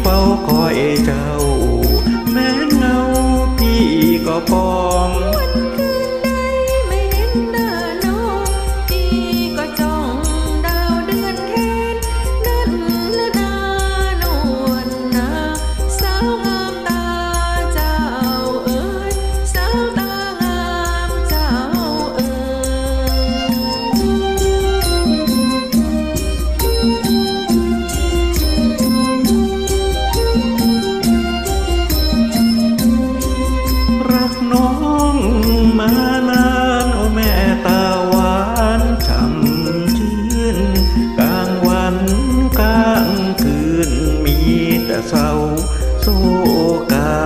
เฝ้าคอยเจ้า แม้เงาพี่ก็พอ สู้กา